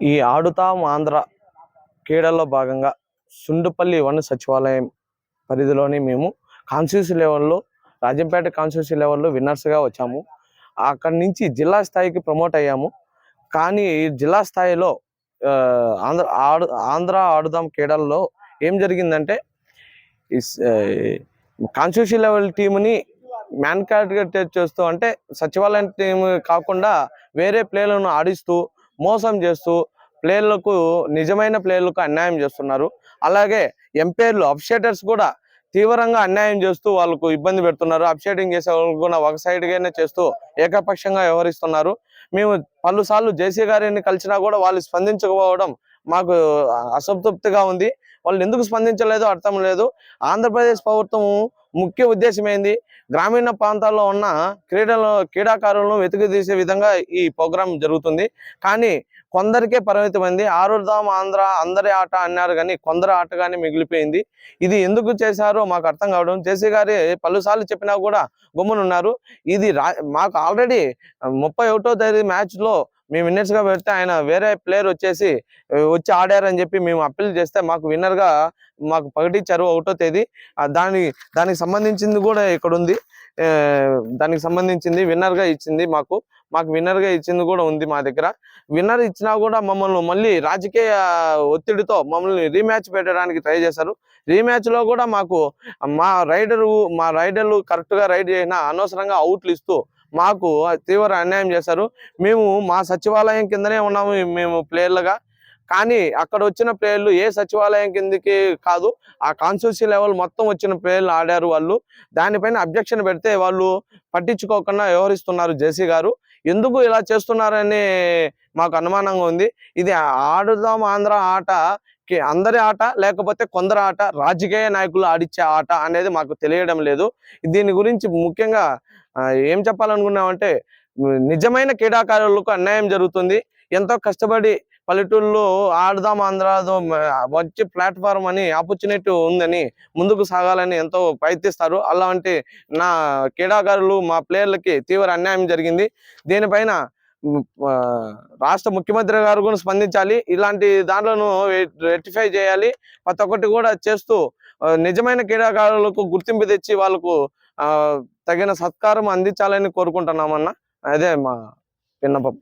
ఈ ఆడుతాం ఆంధ్ర క్రీడల్లో భాగంగా సుండుపల్లి వన సచివాలయం పరిధిలోని మేము కాన్స్టిట్యూన్సీ లెవెల్లో రాజంపేట కాన్స్టిట్యూన్సీ లెవెల్లో విన్నర్స్గా వచ్చాము. అక్కడి నుంచి జిల్లా స్థాయికి ప్రమోట్ అయ్యాము. కానీ ఈ జిల్లా స్థాయిలో ఆంధ్ర ఆడు ఆంధ్ర ఆడుదాం క్రీడల్లో ఏం జరిగిందంటే ఈ లెవెల్ టీముని మ్యాన్ క్యారెక్టర్ చేస్తూ అంటే సచివాలయం టీం కాకుండా వేరే ప్లేయర్లను ఆడిస్తూ మోసం చేస్తూ ప్లేయర్లకు నిజమైన ప్లేయర్లకు అన్యాయం చేస్తున్నారు. అలాగే ఎంపైర్లు అప్షేటర్స్ కూడా తీవ్రంగా అన్యాయం చేస్తూ వాళ్ళకు ఇబ్బంది పెడుతున్నారు. అప్షేటింగ్ చేసే వాళ్ళకు కూడా ఒక సైడ్గానే చేస్తూ ఏకపక్షంగా వ్యవహరిస్తున్నారు. మేము పలుసార్లు జేసీ గారిని కలిసినా కూడా వాళ్ళు స్పందించకపోవడం మాకు అసంతృప్తిగా ఉంది. వాళ్ళు ఎందుకు స్పందించలేదో అర్థం లేదు. ఆంధ్రప్రదేశ్ ప్రభుత్వం ముఖ్య ఉద్దేశం ఏంది? గ్రామీణ ప్రాంతాల్లో ఉన్న క్రీడలు క్రీడాకారులను వెతుకుదీసే విధంగా ఈ ప్రోగ్రాం జరుగుతుంది. కానీ కొందరికే పరిమితమైంది ఆరుదాం ఆంధ్ర అందరి ఆట అన్నారు కానీ కొందరు ఆటగానే మిగిలిపోయింది. ఇది ఎందుకు చేశారో మాకు అర్థం కావడం. జేసీ గారి పలుసార్లు చెప్పినా కూడా గుమ్మనున్నారు. ఇది మాకు ఆల్రెడీ ముప్పై ఒకటో తేదీ మ్యాచ్లో మేము విన్నర్స్గా పెడితే ఆయన వేరే ప్లేయర్ వచ్చేసి వచ్చి ఆడారని చెప్పి మేము అప్పీల్ చేస్తే మాకు విన్నర్గా మాకు ప్రకటించారు ఒకటో తేదీ దాని దానికి సంబంధించింది కూడా ఇక్కడ ఉంది. దానికి సంబంధించింది విన్నర్గా ఇచ్చింది మాకు మాకు విన్నర్గా ఇచ్చింది కూడా ఉంది మా దగ్గర. విన్నర్ ఇచ్చినా కూడా మమ్మల్ని మళ్ళీ రాజకీయ ఒత్తిడితో మమ్మల్ని రీమ్యాచ్ పెట్టడానికి ట్రై చేశారు. రీమ్యాచ్లో కూడా మాకు మా రైడరు మా రైడర్లు కరెక్ట్గా రైడ్ చేసినా అనవసరంగా అవుట్లు ఇస్తూ మాకు తీవ్ర అన్యాయం చేశారు. మేము మా సచివాలయం కిందనే ఉన్నాము మేము ప్లేయర్లుగా. కానీ అక్కడ వచ్చిన ప్లేయర్లు ఏ సచివాలయం కిందకి కాదు ఆ కాన్స్టిట్యూన్సీ లెవెల్ మొత్తం వచ్చిన ప్లేయర్లు ఆడారు వాళ్ళు. దానిపైన అబ్జెక్షన్ పెడితే వాళ్ళు పట్టించుకోకుండా వ్యవహరిస్తున్నారు జేసీ గారు. ఎందుకు ఇలా చేస్తున్నారని మాకు అనుమానంగా ఉంది. ఇది ఆడుదాం ఆంధ్ర ఆట కి అందరి ఆట లేకపోతే కొందరు ఆట రాజకీయ నాయకులు ఆడిచ్చే ఆట అనేది మాకు తెలియడం లేదు. దీని గురించి ముఖ్యంగా ఏం చెప్పాలనుకున్నామంటే నిజమైన క్రీడాకారులకు అన్యాయం జరుగుతుంది. ఎంతో కష్టపడి పల్లెటూరులో ఆడదాం ఆంధ్రాదో మ- వచ్చే ప్లాట్ఫామ్ అని ఆపర్చునిటీ ఉందని ముందుకు సాగాలని ఎంతో ప్రయత్నిస్తారు. అలాంటి నా క్రీడాకారులు మా ప్లేయర్లకి తీవ్ర అన్యాయం జరిగింది. దీనిపైన రాష్ట్ర ముఖ్యమంత్రి గారు కూడా స్పందించాలి. ఇలాంటి దాంట్లోనూ రెక్టిఫై చేయాలి. ప్రతి ఒక్కటి కూడా చేస్తూ నిజమైన క్రీడాకారులకు గుర్తింపు తెచ్చి వాళ్ళకు తగిన సత్కారం అందించాలని కోరుకుంటున్నామన్న అదే మా పిన్నపప్పు